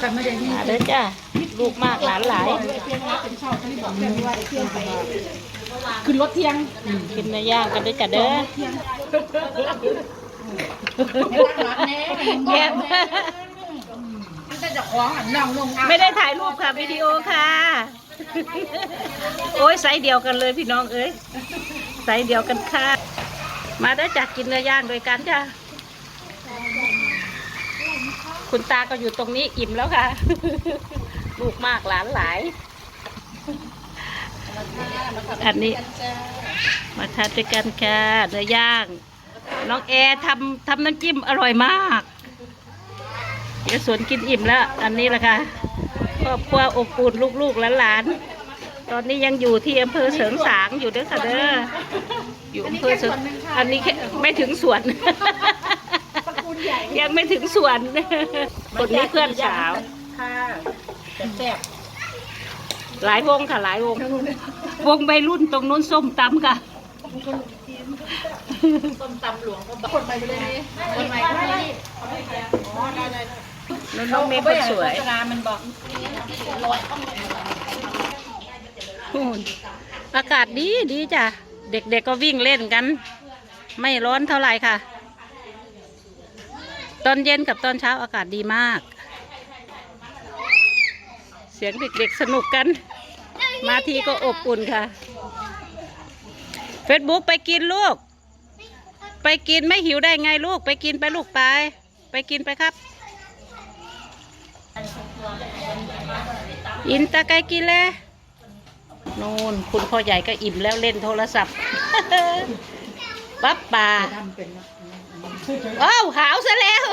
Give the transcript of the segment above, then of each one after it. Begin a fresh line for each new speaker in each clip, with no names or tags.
แต่ไม่ได้ที่
มาเด้อจ้าลูกมากหลานหลาย
เพียงรักเป็นชอบที่บอกแบบว่าเที่ยงไปขึ้นรถเที่ยง
กินเนื้อย่างกันเด้อจ้าเด้อ
เที่ยง
แย่
มันจะจะคล้องอะน่องลง
ไม่ได้ถ่ายรูปค่ะวิดีโอค่ะ โอ้ยไซส์เดียวกันเลยพี่น้องเอ้ยไซส์เดียวกันค่ะ มาเด้อจ้ากินเนื้อย่างโดวยกันจ้า คุณตาก็อยู่ตรงนี้อิ่มแล้วค่ะ ลูกมากหลานหลาย อันนี้ มาทานด้วยกันค่ะเนื้อย่างน้องแอร์ทำทำน้ำจิ้มอร่อยมาก เดี๋ยวสวนกินอิ่มแล้ว อันนี้แหละค่ะครอบครัวอบอุ่นลูกๆและหลานๆตอนนี้ยังอยู่ที่อำเภอเสริงสางอยู่เด้อค่ะเด้ออยู่อำเภอเสริงอันนี้แค่ไม่ถึงสวน ยังไม่ถึงสวนคนนี้เพื่อนสาว
ค่ะแซ่บ
หลายวงค่ะหลายวง วงใบรุ่นตรงนู้นส้มตำค่ะ
ส้มตำหลวงก็คนใหม่ไปเลยนี่คนใหม่ก็ได้อ๋อได้ได้
น้องน้องเมย์คนสวย
โฆษณามันบอก
นู่นอากาศดีดีจ้ะ เด็กๆก็วิ่งเล่นกัน ไม่ร้อนเท่าไหร่ค่ะ ตอนเย็นกับตอนเช้าอากาศดีมาก เสียงเด็กๆสนุกกัน มาทีก็อบอุ่นค่ะ เฟซบุ๊กไปกินลูก ไปกินไม่หิวได้ไงลูก ไปกินไปลูกไป ไปกินไปครับ อินตาไกกินเลยนูนคุณพ่อใหญ่ก็อิ่มแล้วเล่นโทรศัพท์ปั๊บป่า
เอ้า
วหาวซะแล้ว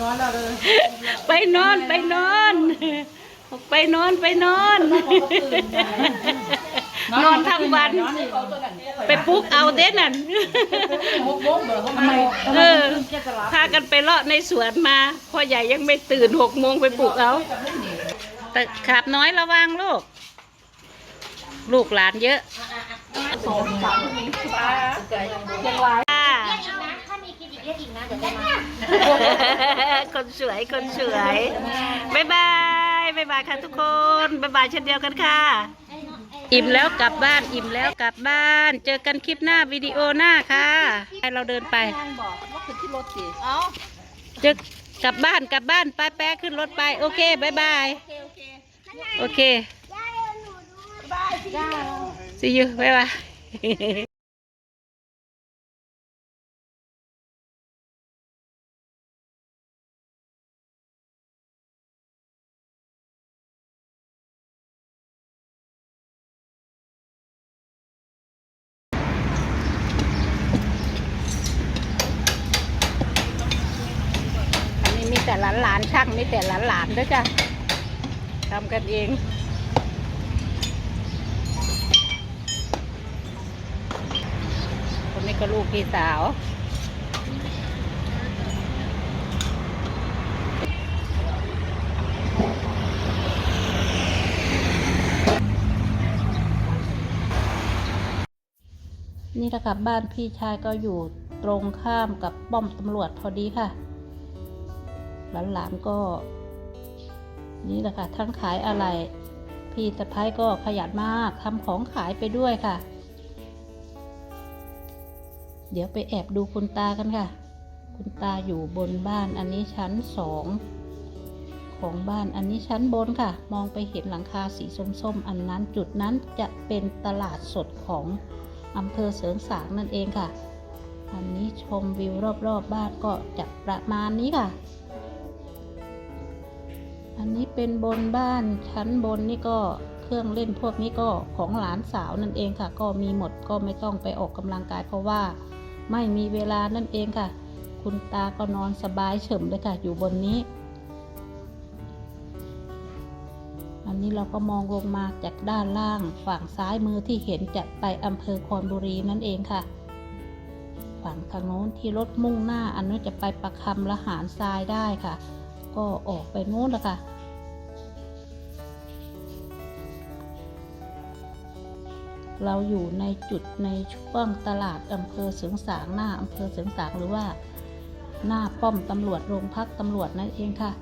ร้อนแล้วเลย
ไปนอนไปนอน ไปนอนไปนอน นอนทั้งวัน ไปปลุกเอาเด้นั่น
มุกมุกเบอร์เขาไม
เออพากันไปเลาะในสวนมาพ่อใหญ่ยังไม่ตื่นหกโมงไปปลุกเอาแต่ขาบน้อยระวังลูก ลูกหลานเยอะ
สองสามนี้ปลาเชียงราย
เรียกอีกนะเดี๋ยวจะมา
คนสวยคนสวยบายบายบายบายค่ะทุกคนบายบายเช่นเดียวกันค่ะ อิ่มแล้วกลับบ้านอิ่มแล้วกลับบ้าน เจอกันคลิปหน้าวิดีโอหน้าค่ะให้เราเดินไป
บอกว่าคือที่รถสิ
เอา
เจอกลับบ้านกลับบ้านไปแป๊ะขึ้นรถไปโอเคบายบาย
โอเคโอเค
โอเค see you บายบาย อันนี้มีแต่หลานหลานๆ ช่างมีแต่หลานหลานๆด้วยจ้ะทำกันเองคนนี้ก็ลูกพี่สาวนี่แหละค่ะบ้านพี่ชายก็อยู่ตรงข้ามกับป้อมตำรวจพอดีค่ะ หลานๆก็ นี่แหละค่ะทั้งขายอะไร พี่สะพ้ายก็ขยันมากทำของขายไปด้วยค่ะ เดี๋ยวไปแอบดูคุณตากันค่ะ คุณตาอยู่บนบ้านอันนี้ชั้นสองของบ้านอันนี้ชั้นบนค่ะ มองไปเห็นหลังคาสีส้มๆ อันนั้นจุดนั้นจะเป็นตลาดสดของอำเภอเสริงสางนั่นเองค่ะ อันนี้ชมวิวรอบๆบบ้านก็จะประมาณนี้ค่ะ อันนี้เป็นบนบ้านชั้นบนนี่ก็เครื่องเล่นพวกนี้ก็ของหลานสาวนั่นเองค่ะ ก็มีหมดก็ไม่ต้องไปออกกำลังกายเพราะว่าไม่มีเวลานั่นเองค่ะ คุณตาก็นอนสบายเฉมเลยค่ะ อยู่บนนี้ อันนี้เราก็มองลงมาจากด้านล่างฝั่งซ้ายมือที่เห็นจะไปอำเภอคอนบุรีนั่นเองค่ะ ฝั่งทางโน้นที่รถมุ่งหน้าอันนู้นจะไปประคำละหารทรายได้ค่ะ ก็ออกไปโน้นล้วค่ะเราอยู่ในจุดในช่วงตลาดอำเภอเสริงสางหน้าอำเภอเสริงสางหรือว่า หน้าป้อมตำรวจโรงพักตำรวจนั่นเองค่ะ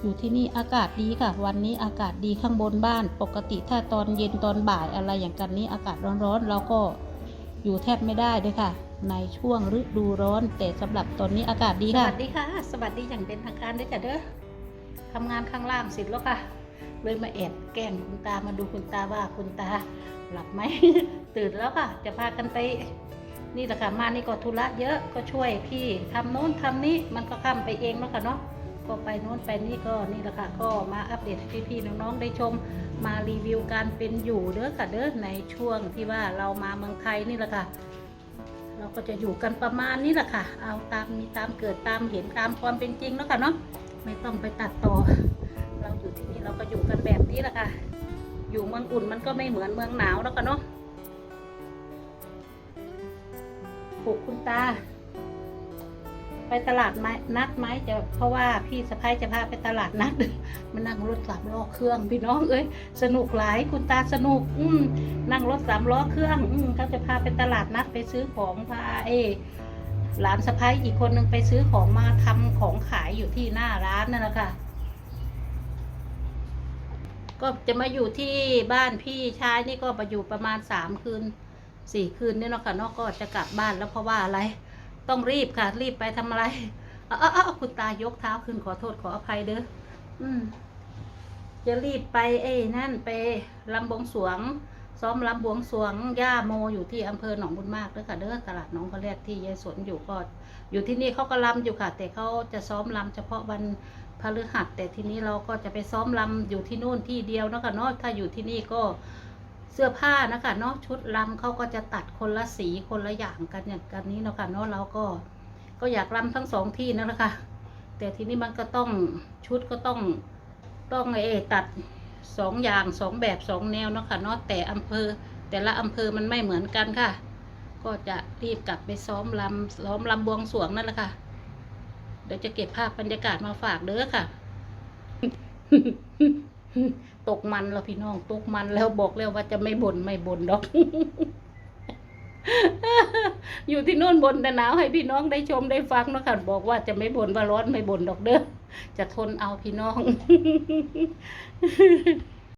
อยู่ที่นี่อากาศดีค่ะ วันนี้อากาศดีข้างบนบ้าน ปกติถ้าตอนเย็นตอนบ่ายอะไรอย่างกันนี้อากาศร้อนๆเราก็อยู่แทบไม่ได้ด้วยค่ะ ในช่วงฤดูร้อน แต่สำหรับตอนนี้อากาศดีค่ะสวัสดีค่ะ สวัสดีอย่างเป็นทางการด้วยจ้ะเด้อทำงานข้างล่างเสร็จแล้วค่ะ เลยมาแอบแกล้งคุณตามาดูคุณตาว่าคุณตาหลับไหม ตื่นแล้วค่ะ จะพากันไป นี่แหละค่ะมานี่ก็ธุระเยอะก็ช่วยพี่ทำโน้นทำนี้มันก็ข้ามไปเองแล้วค่ะเนาะก็ไปโน้นไปนี่ก็นี่แหละค่ะก็มาอัปเดตให้พี่ๆน้องๆได้ชม มารีวิวการเป็นอยู่เด้อค่ะเด้อในช่วงที่ว่าเรามาเมืองไทยนี่แหละค่ะ เราก็จะอยู่กันประมาณนี้แหละค่ะ เอาตามมีตามเกิดตามเห็นตามความเป็นจริงแล้วค่ะเนาะไม่ต้องไปตัดต่อ เราอยู่ที่นี่เราก็อยู่กันแบบนี้แหละค่ะ อยู่เมืองอุ่นมันก็ไม่เหมือนเมืองหนาวแล้วกันเนาะปลูกคุณตา ไปตลาดไหมนัดไหมจะเพราะว่าพี่สะพ้ายจะพาไปตลาดนัดมานั่งรถสามล้อเครื่องพี่น้องเอ้ยสนุกหลายคุณตาสนุก อืมนั่งรถสามล้อเครื่อง อืมเขาจะพาไปตลาดนัดไปซื้อของพาเอหลานสะพ้ายอีกคนนึงไปซื้อของมาทำของขายอยู่ที่หน้าร้านนั่นแหละค่ะก็จะมาอยู่ที่บ้านพี่ชายนี่ก็มาอยู่ประมาณสามคืนสี่คืนเนี่ยเนาะค่ะเนอกก็จะกลับบ้านแล้วเพราะว่าอะไร ต้องรีบค่ะ รีบไปทำอะไรอ้าเอ้าเอ้าคุณตายกเท้าขึ้นขอโทษขออภัยเด้ออืมจะรีบไปเอ้นั่นไปลำบวงสรวง ซ้อมลำบวงสรวง ย่าโมอยู่ที่อำเภอหนองบุญมากเด้อค่ะเด้อตลาดหน้องกระแลดที่ยายสนอยู่ก็ อยู่ที่นี่เขาก็ลำอยู่ค่ะ แต่เขาจะซ้อมลำเฉพาะวันพฤหัสแต่ทีนี้เราก็จะไปซ้อมลำอยู่ที่นู่นที่เดียวเนาะคะเนาะถ้าอยู่ที่นี่ก็ สื้อผ้านะคะเนาะชุดลำเขาก็จะตัดคนละสีคนละอย่างกันอย่างกันนี้เนาะค่ะเนาะเราก็ก็อยากลำทั้งสองที่นั่นแหละค่ะแต่ทีนี้มันก็ต้องชุดก็ต้องต้องเออตัดสองอย่างสองแบบสองแนวเนาะค่ะเนาะแต่อำเภอ แต่ละอำเภอมันไม่เหมือนกันค่ะ ก็จะรีบกลับไปซ้อมลำซ้อมลำบวงสวงนั่นแหละค่ะ เดี๋ยวจะเก็บภาพบรรยากาศมาฝากเด้อค่ะ ตกมันแล้วพี่น้องตกมันแล้วบอกแล้วว่าจะไม่บ่นไม่บ่นดอก อยู่ที่นู่นบนแต่หนาวให้พี่น้องได้ชมได้ฟังนะค่ะบอกว่าจะไม่บ่นว่าร้อนไม่บ่นดอกเด้อจะทนเอาพี่น้อง